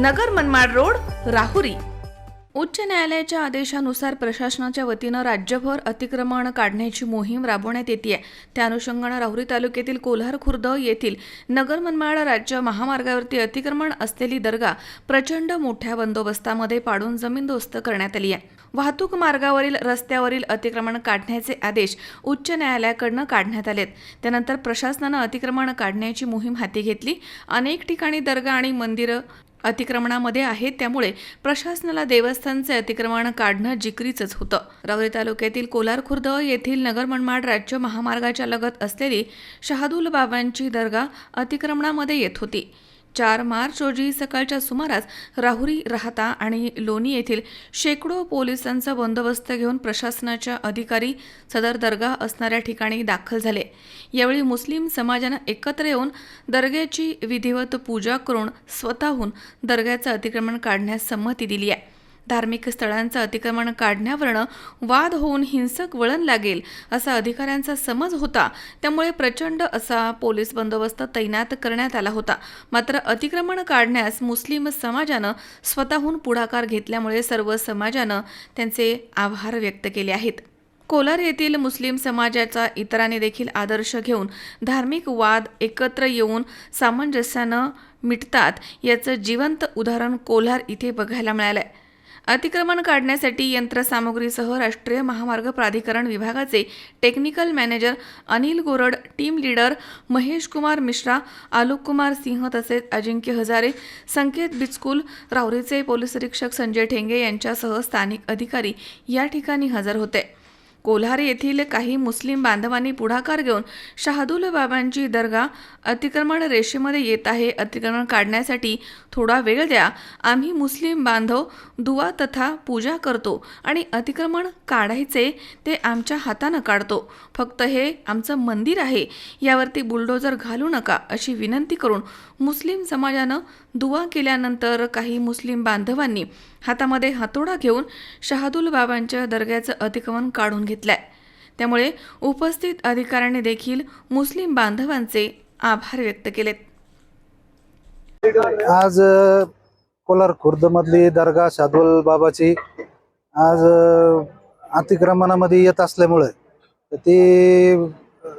Nagar Manmad road Rahuri. उच्च न्यायालयाच्या आदेशानुसार प्रशासनाच्या वतीनं राज्यभर अतिक्रमण काढण्याची मोहीम राबवण्यात येते आहे त्या अनुषंगानं राहुरी तालुक्यातील कोल्हार खुर्द येथील नगर मनमाड राज्य महामार्गावरती अतिक्रमण असलेली दर्गा प्रचंड मोठ्या बंदोबस्तामध्ये पाडून जमीनदोस्त करण्यात आली आहे. वाहतूक मार्गावरील रस्त्यावरील अतिक्रमण काढण्याचे आदेश उच्च न्यायालयाकडनं काढण्यात आलेत. त्यानंतर प्रशासनानं अतिक्रमण काढण्याची मोहीम हाती घेतली. अनेक ठिकाणी दर्गा आणि मंदिरं अतिक्रमणामध्ये आहेत त्यामुळे प्रशासनाला देवस्थानचे अतिक्रमण काढणं जिकरीचंच होतं. रावरी तालुक्यातील कोलार खुर्द येथील नगर मनमाड राज्य महामार्गाच्या लगत असलेली शहादूल बाबांची दर्गा अतिक्रमणामध्ये येत होती. चार मार्च रोजी सकाळच्या सुमारास राहुरी राहता आणि लोणी येथील शेकडो पोलिसांचा बंदोबस्त घेऊन प्रशासनाच्या अधिकारी सदर दर्गा असणाऱ्या ठिकाणी दाखल झाले. यावेळी मुस्लिम समाजानं एकत्र येऊन दर्ग्याची विधिवत पूजा करून स्वतःहून दर्ग्याचं अतिक्रमण काढण्यास संमती दिली आहे. धार्मिक स्थळांचं अतिक्रमण काढण्यावरनं वाद होऊन हिंसक वळण लागेल असा अधिकाऱ्यांचा समज होता. त्यामुळे प्रचंड असा पोलीस बंदोबस्त तैनात करण्यात आला होता. मात्र अतिक्रमण काढण्यास मुस्लिम समाजानं स्वतःहून पुढाकार घेतल्यामुळे सर्व समाजानं त्यांचे आभार व्यक्त केले आहेत. कोलार येथील मुस्लिम समाजाचा इतरांनी देखील आदर्श घेऊन धार्मिक वाद एकत्र येऊन सामंजस्यानं मिटतात याचं जिवंत उदाहरण कोल्हार इथे बघायला मिळालं आहे अतिक्रमण काढण्यासाठी यंत्रसामुग्रीसह राष्ट्रीय महामार्ग प्राधिकरण विभागाचे technical manager Anil Gorad team leader Mahesh Kumar Mishra Alok Kumar Singh तसेच अजिंक्य हजारे संकेत बिचकुल रावरीचे पोलीस निरीक्षक संजय ठेंगे यांच्यासह स्थानिक अधिकारी या ठिकाणी हजर होते. कोल्हार येथील काही मुस्लिम बांधवांनी पुढाकार घेऊन शहादूल बाबांची दर्गा अतिक्रमण रेषेमध्ये येत आहे. अतिक्रमण काढण्यासाठी थोडा वेळ द्या. आम्ही मुस्लिम बांधव दुवा तथा पूजा करतो आणि अतिक्रमण काढायचे ते आमच्या हातानं काढतो. फक्त हे आमचं मंदिर आहे. यावरती बुलडोजर घालू नका अशी विनंती करून मुस्लिम समाजानं दुवा केल्यानंतर काही मुस्लिम बांधवांनी हातामध्ये हातोडा घेऊन शहादूल बाबांच्या दर्ग्याचं अतिक्रमण काढून घेतलाय. त्यामुळे उपस्थित अधिकाऱ्यांनी देखील मुस्लिम बांधवांचे आभार व्यक्त केलेत. आज अ, कोलार खुर्दमधली दर्गा शादुल बाबाची आज अतिक्रमणामध्ये येत असल्यामुळे तर ती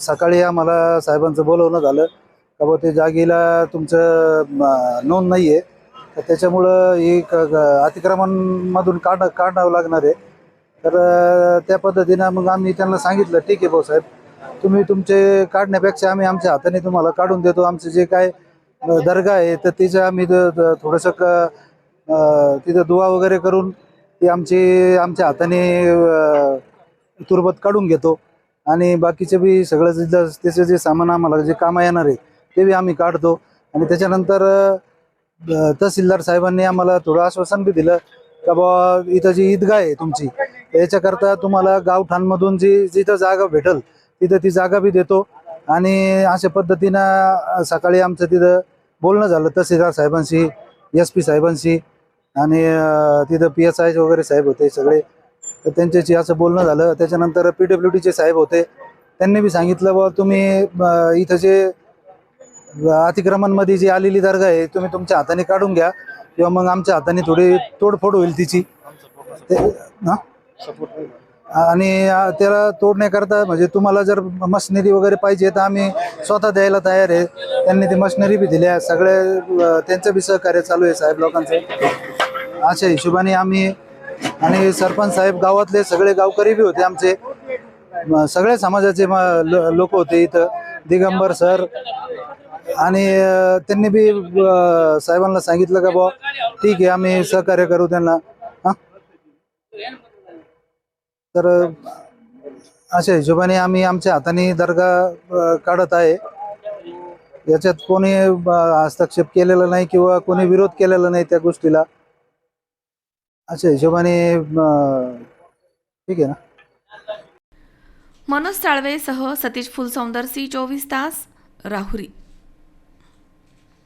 सकाळी आम्हाला साहेबांचं बोलवणं झालं. का बुवा ते जागेला तुमचं नोंद नाही आहे तर त्याच्यामुळं एक अतिक्रमणमधून काढ काढावं लागणार आहे. तर त्या पद्धतीनं मग आम्ही त्यांना सांगितलं ठीक आहे भाऊ साहेब तुम्ही तुमचे काढण्यापेक्षा आम्ही आमच्या हाताने तुम्हाला काढून देतो. आमचे जे काय दर्गा आहे तर तिचं आम्ही थोडंसं क तिथं दुवा वगैरे करून ती आमची आमच्या हाताने तुरबत काढून घेतो. आणि बाकीचे बी सगळं जे- त्याचं जे सामान आम्हाला जे कामं येणार आहे ते बी आम्ही काढतो. आणि त्याच्यानंतर तहसीलदार साहेबांनी आम्हाला थोडं आश्वासन बी दिलं का बा इथं जी ईदगाह आहे तुमची याच्याकरता तुम्हाला गावठाणमधून जी जिथं जागा भेटल तिथं ती जागा बी देतो. आणि अशा पद्धतीनं सकाळी आमचं तिथं बोलणं झालं तहसीलदार साहेबांशी एस पी साहेबांशी आणि तिथं पी एस आय वगैरे साहेब होते सगळे. तर त्यांच्याशी असं बोलणं झालं. त्याच्यानंतर पी डब्ल्यू डीचे साहेब होते. त्यांनी बी सांगितलं बा तुम्ही इथं जे अतिक्रमणमध्ये जी आलेली दर्गा आहे तुम्ही तुमच्या हाताने काढून घ्या. किंवा मग आमच्या हाताने थोडी तोडफोड होईल तिची. ते हा? आणि त्याला तोडण्याकरता म्हणजे तुम्हाला जर मशिनरी वगैरे पाहिजे तर आम्ही स्वतः द्यायला तयार आहे. त्यांनी ती मशिनरी बी दिल्या. सगळे त्यांचं बी सहकार्य चालू आहे साहेब लोकांचं. अशा हिशोबाने आम्ही आणि सरपंच साहेब गावातले सगळे गावकरी बी होते आमचे. म, समाजाचे लोक होते इथं. दिगंबर सर आणि त्यांनी बी साहेबांना सांगितलं का बुवा ठीक आहे आम्ही सहकार्य करू त्यांना. हा? तर अशा हिशोबाने आम्ही आमच्या हाताने दर्गा काढत आहे. याच्यात कोणी हस्तक्षेप केलेला नाही किंवा कोणी विरोध केलेला नाही त्या गोष्टीला. अशा हिशोबाने ठीक आहे ना? मनोज साळवेसह सतीश फुलसौंदर सी चोवीस तास राहुरी.